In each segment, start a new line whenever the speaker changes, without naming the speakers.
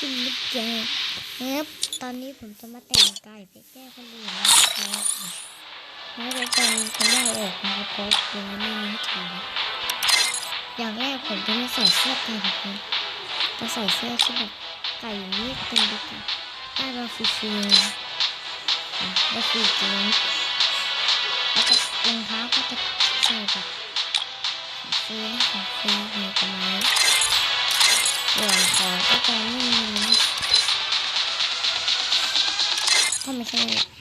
กินไม่เจอนะครับ ตอนนี้ผมจะมาแต่งกายไปแก้คนอื่นนะครับแล้วจะเป็นคนได้ออกนะครับเพราะคุณไม่มีถืออย่างแรกผมจะไม่ใส่เสื้อไก่แบบนี้จะใส่เสื้อที่แบบไก่นี่เต็มดีกว่าได้มาฟรีๆเลยอะได้ฟรีจริงแล้วก็รองเท้าก็จะใส่แบบฟรีนะของฟรีมีประมาณนี้ส่วนของ ก็จะ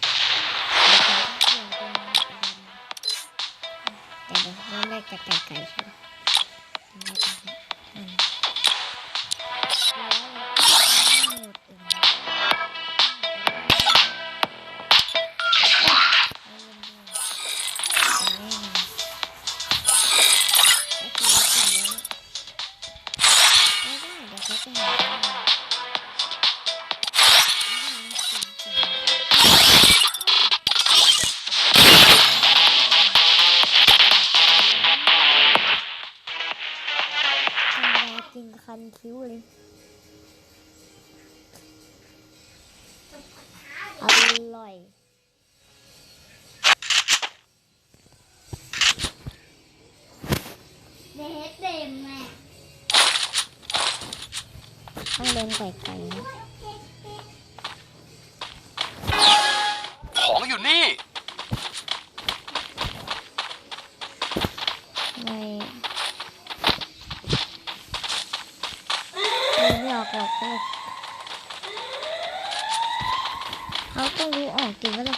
จะหาว่าทำยากินคันคิ้วเลยอร่อย
เด็ดเต็มแม่
ต้องเล่นไก่ไก่นะ
ของอยู่นี่
ไม่ไม่หลอกหรอกเลยเขาต้องรู้ออกจริงก็เลย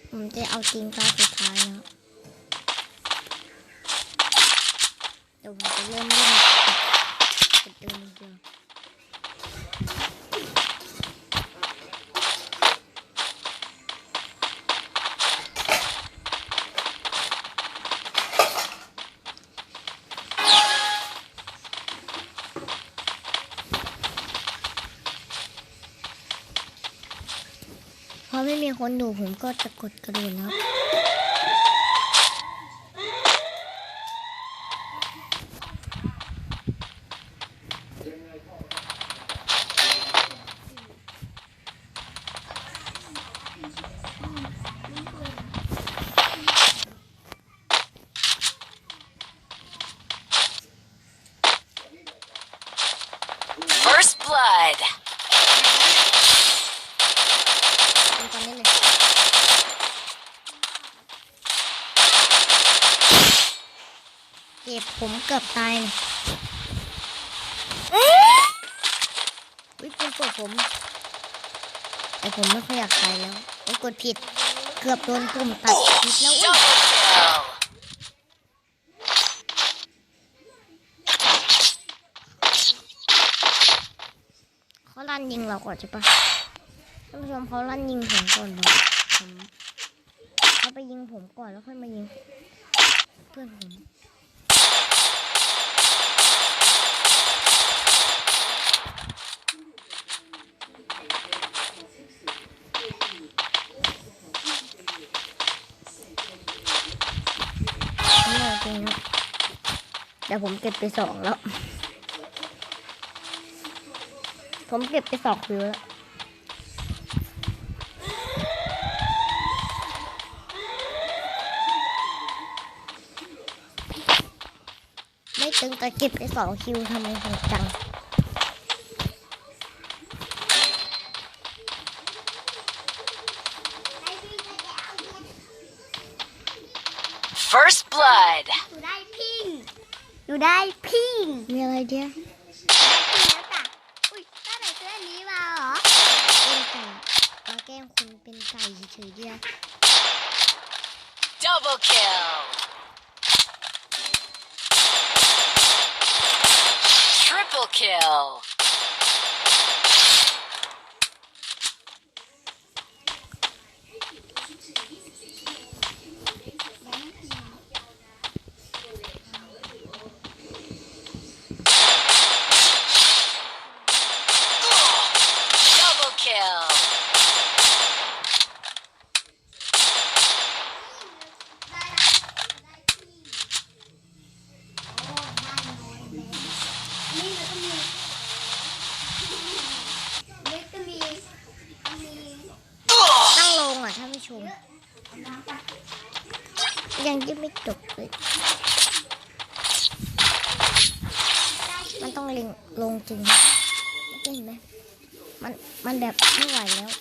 ผมจะเอาจริงตาสุดท้ายเนาะเดี๋ยวผมจะเริ่มเล่นกับเดิมเดียว พอ ไม่มีคนดูผมก็จะกดกระโดดแล้ว
First blood.
เป็นตอนนี้เลย เจ็บผมเกือบตายเลยวิเป็นกดผม แต่ผมไม่ค่อยอยากตายแล้วไอ้กดผิด เกือบโดนปุ่มตัดผิดแล้วเขาลั่นยิงเราก่อนใช่ปะท่านผู้ชมเขาลั่นยิงผมก่อนเลยผมเขาไปยิงผมก่อนแล้วค่อยมายิง เพื่อนผมนี่ เอาจริงนะเดี๋ยวผมเก็บไปสองแล้ว ผมเก็บไปสองคิวแล้วไม่ตึงแต่เก็บไปสองคิวทำไมถึงจัง
First blood.
หนูได้พิงหนูได้พิง
มีอะไรเดียว
แล้วจ้ะอุ้ยตั้งแต่ซื้ออันนี้มาเหรอ
เป็นไก่มาแกล้งคุณเป็นไก่เฉยๆเดียว
Double kill. Triple kill. Double kill.
ได้แล้วได้พิงโอ้ได้น้อยแล้วนี่แล้วก็มีนี่ก็มีมี
ตั้งลงอะท่านผู้ชม ยังยังไม่จบเลย มันต้องเล็งลงจริงนะเห็นไหมมัน มันแบบไม่ไหวแล้ว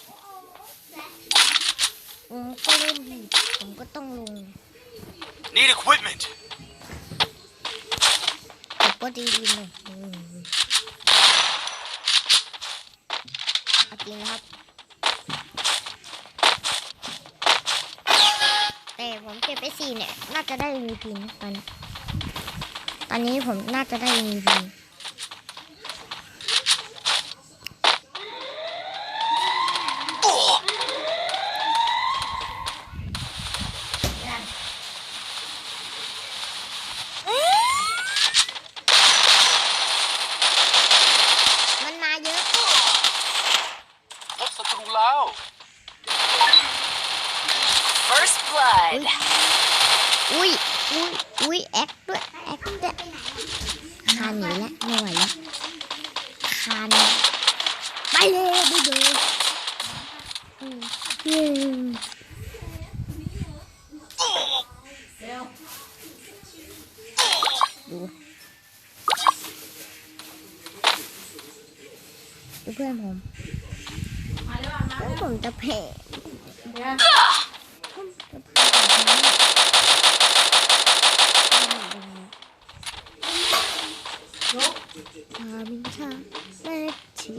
อืมก็เล่นผิดผมก็ต้องลง
Need equipment.
แต่ก็ดีดีเลยอืมเอาจริงนะครับ แต่ผม เก็บไปสี่เนี่ย น่าจะได้ MVP นะตอนนี้ ตอนนี้ผมน่าจะได้ MVP มันมาเยอะ
พบศัตรูแล้ว
First blood.
อุ้ยอุ้ยอุ้ยแอคด้วยแอคด้วยคานหนีแล้วไม่ไหวแล้วคานไปเลยดูดูอืมอืมดูดูเพื่อนผมแล้วผมจะแพ้ ผมจะแพ้ความชาแม่ชี